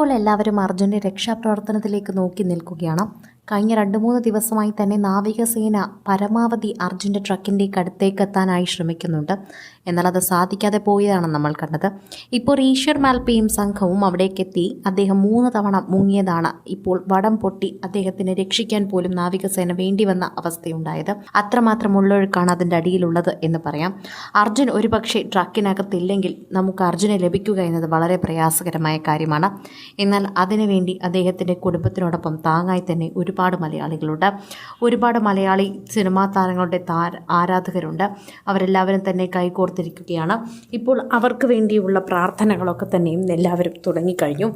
ഇപ്പോൾ എല്ലാവരും അർജുന്റെ രക്ഷാപ്രവർത്തനത്തിലേക്ക് നോക്കി നിൽക്കുകയാണ്. കഴിഞ്ഞ രണ്ട് മൂന്ന് ദിവസമായി തന്നെ നാവികസേന പരമാവധി അർജുന്റെ ട്രക്കിന്റെ അടുത്തേക്ക് എത്താനായി ശ്രമിക്കുന്നുണ്ട്. എന്നാൽ അത് സാധിക്കാതെ പോയതാണ് നമ്മൾ കണ്ടത്. ഇപ്പോൾ ഈശ്വർ മാൽപ്പയും സംഘവും അവിടേക്കെത്തി അദ്ദേഹം മൂന്ന് തവണ മുങ്ങിയതാണ് ഇപ്പോൾ വടം പൊട്ടി അദ്ദേഹത്തിനെ രക്ഷിക്കാൻ പോലും നാവികസേന വേണ്ടി വന്ന അവസ്ഥയുണ്ടായത്. അത്രമാത്രം ഉള്ളൊഴുക്കാണ് അതിന്റെ അടിയിലുള്ളത് എന്ന് പറയാം. അർജുൻ ഒരുപക്ഷെ ട്രക്കിനകത്തില്ലെങ്കിൽ നമുക്ക് അർജുനെ ലഭിക്കുക എന്നത് വളരെ പ്രയാസകരമായ കാര്യമാണ്. എന്നാൽ അതിനുവേണ്ടി അദ്ദേഹത്തിന്റെ കുടുംബത്തിനോടൊപ്പം താങ്ങായി തന്നെ ഒരുപാട് മലയാളികളുണ്ട്. ഒരുപാട് മലയാളി സിനിമാ താരങ്ങളുടെ താര ആരാധകരുണ്ട്. അവരെല്ലാവരും തന്നെ കൈകോർത്തിരിക്കുകയാണ്. ഇപ്പോൾ അവർക്ക് വേണ്ടിയുള്ള പ്രാർത്ഥനകളൊക്കെ തന്നെയും എല്ലാവരും തുടങ്ങിക്കഴിഞ്ഞു.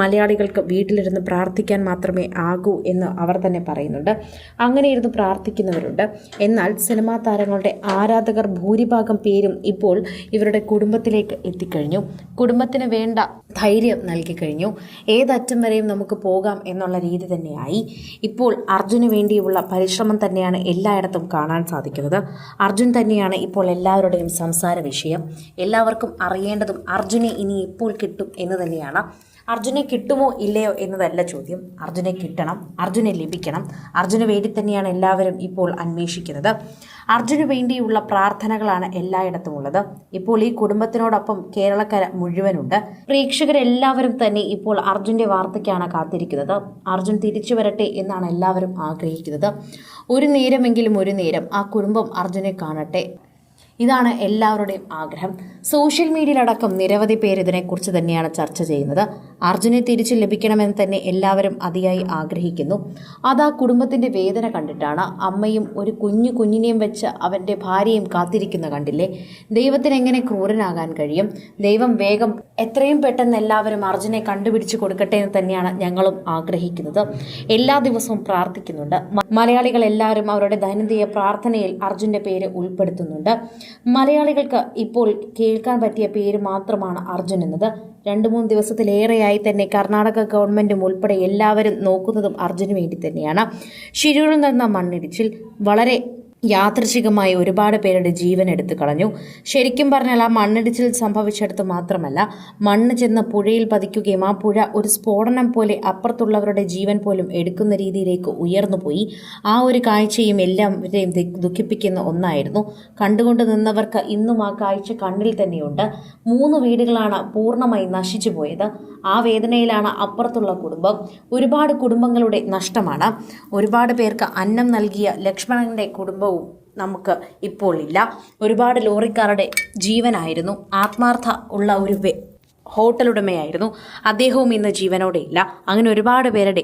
മലയാളികൾക്ക് വീട്ടിലിരുന്ന് പ്രാർത്ഥിക്കാൻ മാത്രമേ ആകൂ എന്ന് അവർ തന്നെ പറയുന്നുണ്ട്. അങ്ങനെ ഇരുന്ന് പ്രാർത്ഥിക്കുന്നവരുണ്ട്. എന്നാൽ സിനിമാ താരങ്ങളുടെ ആരാധകർ ഭൂരിഭാഗം പേരും ഇപ്പോൾ ഇവരുടെ കുടുംബത്തിലേക്ക് എത്തിക്കഴിഞ്ഞു. കുടുംബത്തിന് വേണ്ട ധൈര്യം നൽകി കഴിഞ്ഞു ഏതറ്റം വരെയും നമുക്ക് പോകാം എന്നുള്ള രീതി തന്നെയായി. ഇപ്പോൾ അർജുന് വേണ്ടിയുള്ള പരിശ്രമം തന്നെയാണ് എല്ലായിടത്തും കാണാൻ സാധിക്കുന്നത്. അർജുൻ തന്നെയാണ് ഇപ്പോൾ എല്ലാവരുടെയും സംസാര വിഷയം. എല്ലാവർക്കും അറിയേണ്ടതും അർജുനെ ഇനി എപ്പോൾ കിട്ടും എന്ന് തന്നെയാണ് അർജുനെ കിട്ടുമോ ഇല്ലയോ എന്നതല്ല ചോദ്യം. അർജുനെ കിട്ടണം അർജുനെ ലഭിക്കണം. അർജുന് വേണ്ടി തന്നെയാണ് എല്ലാവരും ഇപ്പോൾ അന്വേഷിക്കുന്നത്. അർജുന് വേണ്ടിയുള്ള പ്രാർത്ഥനകളാണ് എല്ലായിടത്തും ഉള്ളത്. ഇപ്പോൾ ഈ കുടുംബത്തിനോടൊപ്പം കേരളക്കര മുഴുവനുണ്ട്. പ്രേക്ഷകരെല്ലാവരും തന്നെ ഇപ്പോൾ അർജുന്റെ വാർത്തയ്ക്കാണ് കാത്തിരിക്കുന്നത്. അർജുൻ തിരിച്ചു വരട്ടെ എന്നാണ് എല്ലാവരും ആഗ്രഹിക്കുന്നത്. ഒരു നേരമെങ്കിലും ഒരു നേരം ആ കുടുംബം അർജുനെ കാണട്ടെ. ഇതാണ് എല്ലാവരുടെയും ആഗ്രഹം. സോഷ്യൽ മീഡിയയിലടക്കം നിരവധി പേര് ഇതിനെക്കുറിച്ച് തന്നെയാണ് ചർച്ച ചെയ്യുന്നത്. അർജുനെ തിരിച്ചു ലഭിക്കണമെന്ന് തന്നെ എല്ലാവരും അതിയായി ആഗ്രഹിക്കുന്നു. അത് ആ കുടുംബത്തിന്റെ വേദന കണ്ടിട്ടാണ് അമ്മയും ഒരു കുഞ്ഞു കുഞ്ഞിനെയും വെച്ച് അവന്റെ ഭാര്യയും കാത്തിരിക്കുന്ന കണ്ടില്ലേ? ദൈവത്തിന് എങ്ങനെ ക്രൂരനാകാൻ കഴിയും? ദൈവം വേഗം എത്രയും പെട്ടെന്ന് എല്ലാവരും അർജുനെ കണ്ടുപിടിച്ച് കൊടുക്കട്ടെ എന്ന് തന്നെയാണ് ഞങ്ങളും ആഗ്രഹിക്കുന്നത്. എല്ലാ ദിവസവും പ്രാർത്ഥിക്കുന്നുണ്ട്. മലയാളികൾ എല്ലാവരും അവരുടെ ദൈനംദിന പ്രാർത്ഥനയിൽ അർജുന്റെ പേര് ഉൾപ്പെടുത്തുന്നുണ്ട്. മലയാളികൾക്ക് ഇപ്പോൾ കേൾക്കാൻ പറ്റിയ പേര് മാത്രമാണ് അർജുൻ എന്നത്. രണ്ട് മൂന്ന് ദിവസത്തിലേറെയായി തന്നെ കർണാടക ഗവൺമെന്റും ഉൾപ്പെടെ എല്ലാവരും നോക്കുന്നതും അർജുന് വേണ്ടി തന്നെയാണ്. ഷിരൂരിൽ നിന്ന മണ്ണിടിച്ചിൽ വളരെ യാദൃശികമായി ഒരുപാട് പേരുടെ ജീവൻ എടുത്തു കളഞ്ഞു. ശരിക്കും പറഞ്ഞാൽ ആ മണ്ണിടിച്ചിൽ സംഭവിച്ചെടുത്ത് മാത്രമല്ല മണ്ണ് ചെന്ന് പുഴയിൽ പതിക്കുകയും ആ പുഴ ഒരു സ്ഫോടനം പോലെ അപ്പുറത്തുള്ളവരുടെ ജീവൻ പോലും എടുക്കുന്ന രീതിയിലേക്ക് ഉയർന്നുപോയി ആ ഒരു കാഴ്ചയും എല്ലാവരെയും ദുഃഖിപ്പിക്കുന്ന ഒന്നായിരുന്നു. കണ്ടുകൊണ്ട് നിന്നവർക്ക് ഇന്നും ആ കാഴ്ച കണ്ണിൽ തന്നെയുണ്ട്. മൂന്ന് വീടുകളാണ് പൂർണമായി നശിച്ചു പോയത്. ആ വേദനയിലാണ് അപ്പുറത്തുള്ള കുടുംബം. ഒരുപാട് കുടുംബങ്ങളുടെ നഷ്ടമാണ്. ഒരുപാട് പേർക്ക് അന്നം നൽകിയ ലക്ഷ്മണന്റെ കുടുംബവും നമുക്ക് ഇപ്പോൾ ഇല്ല. ഒരുപാട് ലോറിക്കാരുടെ ജീവനായിരുന്നു. ആത്മാർത്ഥ ഉള്ള ഒരു ഹോട്ടലുടമയായിരുന്നു. അദ്ദേഹവും ഇന്ന് ജീവനോടെ ഇല്ല. അങ്ങനെ ഒരുപാട് പേരുടെ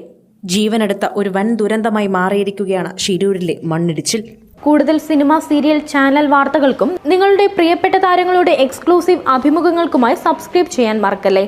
ജീവനെടുത്ത ഒരു വൻ ദുരന്തമായി മാറിയിരിക്കുകയാണ് ഷിരൂരിലെ മണ്ണിടിച്ചിൽ. കൂടുതൽ സിനിമ സീരിയൽ ചാനൽ വാർത്തകൾക്കും നിങ്ങളുടെ പ്രിയപ്പെട്ട താരങ്ങളുടെ എക്സ്ക്ലൂസീവ് അഭിമുഖങ്ങൾക്കുമായി സബ്സ്ക്രൈബ് ചെയ്യാൻ മറക്കല്ലേ?